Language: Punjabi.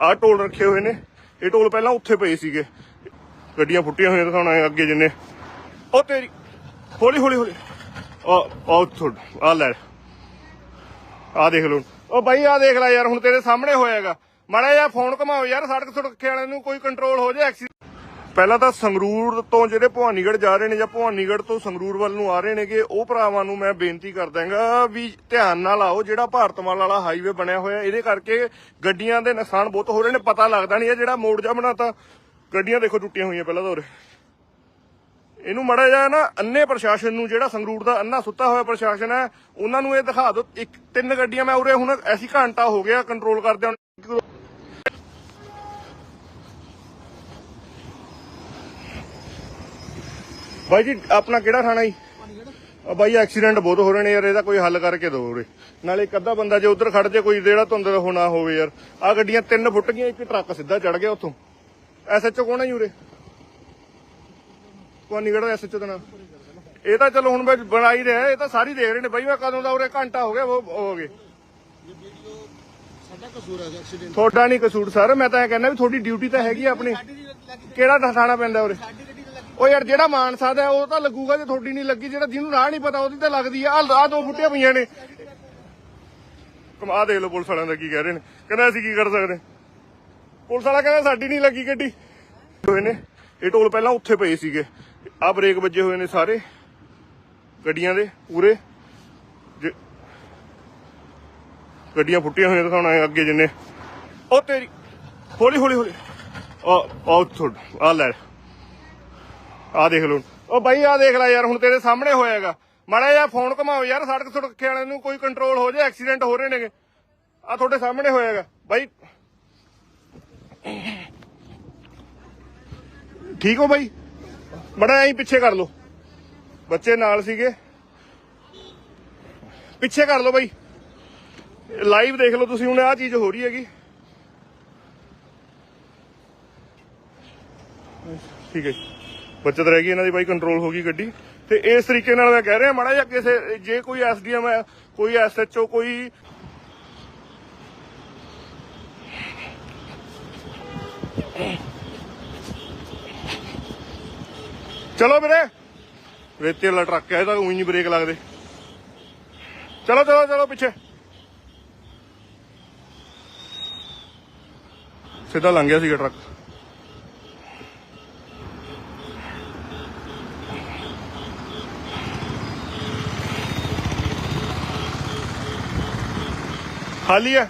ਆਹ ਟੋਲ ਰੱਖੇ ਹੋਏ ਨੇ। ਇਹ ਟੋਲ ਪਹਿਲਾਂ ਉੱਥੇ ਪਏ ਸੀਗੇ। ਗੱਡੀਆਂ ਫੁੱਟੀਆਂ ਹੋਈਆਂ ਦਿਖਾਉਣਾ ਅੱਗੇ ਜਿੰਨੇ। ਉਹ ਤੇਰੀ, ਹੌਲੀ ਹੌਲੀ ਹੌਲੀ। ਆ ਥੋੜ ਆ ਲੈ। ਆ ਦੇਖ ਲਓ। ਉਹ ਬਾਈ ਆ ਦੇਖ ਲੈ ਯਾਰ, ਹੁਣ ਤੇਰੇ ਸਾਹਮਣੇ ਹੋਏਗਾ ਮਾੜਾ ਜਿਹਾ ਫੋਨ ਘਮਾਓ ਯਾਰ ਸੜਕ ਸੁਰੱਖਿਆ ਵਾਲਿਆਂ ਨੂੰ ਕੋਈ ਕੰਟਰੋਲ ਹੋ ਜਾਏ ਐਕਸੀਡੈਂਟ ਪਹਿਲਾਂ ਤਾਂ ਸੰਗਰੂਰ ਤੋਂ ਜਿਹੜੇ ਭਵਾਨੀਗੜ੍ਹ ਜਾ ਰਹੇ ਨੇ ਜਾਂ ਭਵਾਨੀਗੜ੍ਹ ਤੋਂ ਸੰਗਰੂਰ ਵੱਲ ਨੂੰ ਆ ਰਹੇ ਨੇਗੇ, ਉਹ ਭਰਾਵਾਂ ਨੂੰ ਮੈਂ ਬੇਨਤੀ ਕਰ ਵੀ ਧਿਆਨ ਨਾਲ ਆਓ, ਜਿਹੜਾ ਭਾਰਤਮਾਲ ਵਾਲਾ ਹਾਈਵੇ ਬਣਿਆ ਹੋਇਆ, ਇਹਦੇ ਕਰਕੇ ਗੱਡੀਆਂ ਦੇ ਨੁਕਸਾਨ ਬਹੁਤ ਹੋ ਰਹੇ ਨੇ, ਪਤਾ ਲੱਗਦਾ ਨਹੀਂ ਇਹ ਜਿਹੜਾ ਮੋੜ ਜਾ ਬਣਾਤਾ। ਗੱਡੀਆਂ ਦੇਖੋ ਟੁੱਟੀਆਂ ਹੋਈਆਂ ਪਹਿਲਾਂ ਤਾਂ ਉਰੇ। ਇਹਨੂੰ ਮੜਾ ਜਾ ਨਾ ਅੰਨੇ ਪ੍ਰਸ਼ਾਸਨ ਨੂੰ, ਜਿਹੜਾ ਸੰਗਰੂਰ ਦਾ ਅੰਨਾ ਸੁੱਤਾ ਹੋਇਆ ਪ੍ਰਸ਼ਾਸਨ ਹੈ, ਉਹਨਾਂ ਨੂੰ ਇਹ ਦਿਖਾ ਦਿਓ। ਇੱਕ, ਤਿੰਨ ਗੱਡੀਆਂ ਮੈਂ ਉਰੇ ਹੁਣ, ਐਸੀ ਘੰਟਾ ਹੋ ਗਿਆ ਕੰਟਰੋਲ ਕਰਦਿਆਂ ਬਾਈ ਜੀ, ਆਪਣਾ ਕਿਹੜਾ ਥਾਣਾ ਜੀ? ਆ ਬਾਈ, ਐਕਸੀਡੈਂਟ ਬਹੁਤ ਹੋ ਰਹੇ ਨੇ ਯਾਰ, ਇਹਦਾ ਕੋਈ ਹੱਲ ਕਰਕੇ ਦਿਓ ਉਰੇ। ਨਾਲੇ ਇੱਕ ਅੱਧਾ ਬੰਦਾ ਜੇ ਉਧਰ ਖੜ ਜੇ, ਕੋਈ ਜਿਹੜਾ ਧੁੰਦ ਹੋਣਾ ਹੋਵੇ ਯਾਰ। ਆ ਗੱਡੀਆਂ ਤਿੰਨ ਫੁੱਟ ਗਈਆਂ, ਇੱਕ ਟਰੱਕ ਸਿੱਧਾ ਚੜ ਗਿਆ ਉੱਥੋਂ। ਐਸਐਚਓ ਕੌਣ ਹੈ ਜੀ ਉਰੇ? ਕਿਹੜਾ ਐਸਐਚਓ ਦਾ ਨਾਮ। ਇਹ ਤਾਂ ਚਲੋ ਹੁਣ ਮੈਂ ਬਣਾਈ ਰਿਹਾ, ਇਹ ਤਾਂ ਸਾਰੀ ਦੇਖ ਰਹੇ ਨੇ। ਬਾਈ, ਮੈਂ ਕਦੋਂ ਦਾ ਉਰੇ ਘੰਟਾ ਹੋ ਗਿਆ, ਉਹ ਹੋ ਗਏ। ਤੁਹਾਡਾ ਨਹੀਂ ਕਸੂਰ ਸਰ, ਮੈਂ ਤਾਂ ਇਹ ਕਹਿੰਦਾ ਵੀ ਤੁਹਾਡੀ ਡਿਊਟੀ ਤਾਂ ਹੈਗੀ ਆ ਆਪਣੀ। ਕਿਹੜਾ ਥਾਣਾ ਪੈਂਦਾ ਉਰੇ? ਉਹ ਯਾਰ ਜਿਹੜਾ ਮਾਨਸਾ ਦਾ ਉਹ ਤਾਂ ਲੱਗੂਗਾ ਜੇ ਤੁਹਾਡੀ ਨਹੀਂ ਲੱਗੀ, ਜਿਹੜਾ ਜਿਹਨੂੰ ਰਾਹ ਨਹੀਂ ਪਤਾ, ਉਹਦੀ ਤਾਂ ਲੱਗਦੀ ਆ। ਆਹ ਦੋ ਫੁੱਟੀਆਂ ਪਈਆਂ ਨੇ। ਕਮਾ ਦੇਖ ਲਓ ਪੁਲਿਸ ਵਾਲਿਆਂ ਦਾ ਕੀ ਕਹਿ ਰਹੇ ਨੇ। ਕਹਿੰਦਾ ਅਸੀਂ ਕੀ ਕਰ ਸਕਦੇ? ਪੁਲਿਸ ਵਾਲਾ ਕਹਿੰਦਾ ਸਾਡੀ ਨਹੀਂ ਲੱਗੀ ਗੱਡੀ। ਹੋਏ ਨੇ। ਇਹ ਟੋਲ ਪਹਿਲਾਂ ਉੱਥੇ ਪਏ ਸੀਗੇ। ਆ ਬ੍ਰੇਕ ਵੱਜੇ ਹੋਏ ਨੇ ਸਾਰੇ। ਗੱਡੀਆਂ ਦੇ, ਪੂਰੇ। ਗੱਡੀਆਂ ਫੁੱਟੀਆਂ ਹੋਈਆਂ ਦਿਖਾਉਣਾ ਅੱਗੇ ਜਿੰਨੇ। ਉਹ ਤੇਰੀ ਹੌਲੀ ਹੌਲੀ ਹੌਲੀ ਆ ਆ ਥੋੜ ਆ ਲੈ। ਆ ਦੇਖ ਲਓ। ਉਹ ਬਾਈ ਆ ਦੇਖ ਲੈ ਯਾਰ, ਹੁਣ ਤੇਰੇ ਸਾਹਮਣੇ ਹੋਏਗਾ ਮਾੜਾ ਜਿਹਾ ਫੋਨ ਘਮਾਓ ਯਾਰ, ਸੜਕ ਸੁਰੱਖਿਆ ਵਾਲਿਆਂ ਨੂੰ ਕੋਈ ਕੰਟਰੋਲ ਹੋ ਜਾਏ ਐਕਸੀਡੈਂਟ ਹੋ ਰਹੇ ਨੇਗੇ। ਆ ਤੁਹਾਡੇ ਸਾਹਮਣੇ ਹੋਏਗਾ ਬਾਈ। ਠੀਕ ਹੋ ਬਾਈ? ਬੜਾ ਐਂ ਪਿੱਛੇ ਕਰ ਲਓ। ਬੱਚੇ ਨਾਲ ਸੀਗੇ। ਪਿੱਛੇ ਕਰ ਲਓ ਬਾਈ। ਲਾਈਵ ਦੇਖ ਲਓ ਤੁਸੀਂ, ਹੁਣ ਆਹ ਚੀਜ਼ ਹੋ ਰਹੀ ਹੈਗੀ। ਠੀਕ ਹੈ ਜੀ। ਬੱਚਤ ਰਹਿ ਗਈ, ਇਹਨਾਂ ਦੀ ਬਾਈ ਕੰਟਰੋਲ ਹੋ ਗਈ ਗੱਡੀ। ਤੇ ਇਸ ਤਰੀਕੇ ਨਾਲ ਮੈਂ ਕਹਿ ਰਿਹਾ, ਮਾੜਾ ਜਿਹਾ ਕਿਸੇ, ਜੇ ਕੋਈ ਐਸਡੀਐਮ ਹੈ, ਕੋਈ ਐਸਐਚਓ, ਕੋਈ ਚਲੋ ਵੀਰੇ। ਰੇਤੇ ਵਾਲਾ ਟਰੱਕ ਹੈ, ਇਹ ਉਹੀ ਨਹੀਂ ਬ੍ਰੇਕ ਲੱਗਦੇ। ਚਲੋ ਚਲੋ ਚਲੋ, ਪਿੱਛੇ। ਸਿੱਧਾ ਲੰਘ ਗਿਆ ਸੀਗਾ ਟਰੱਕ। ਖਾਲੀ ਹੈ?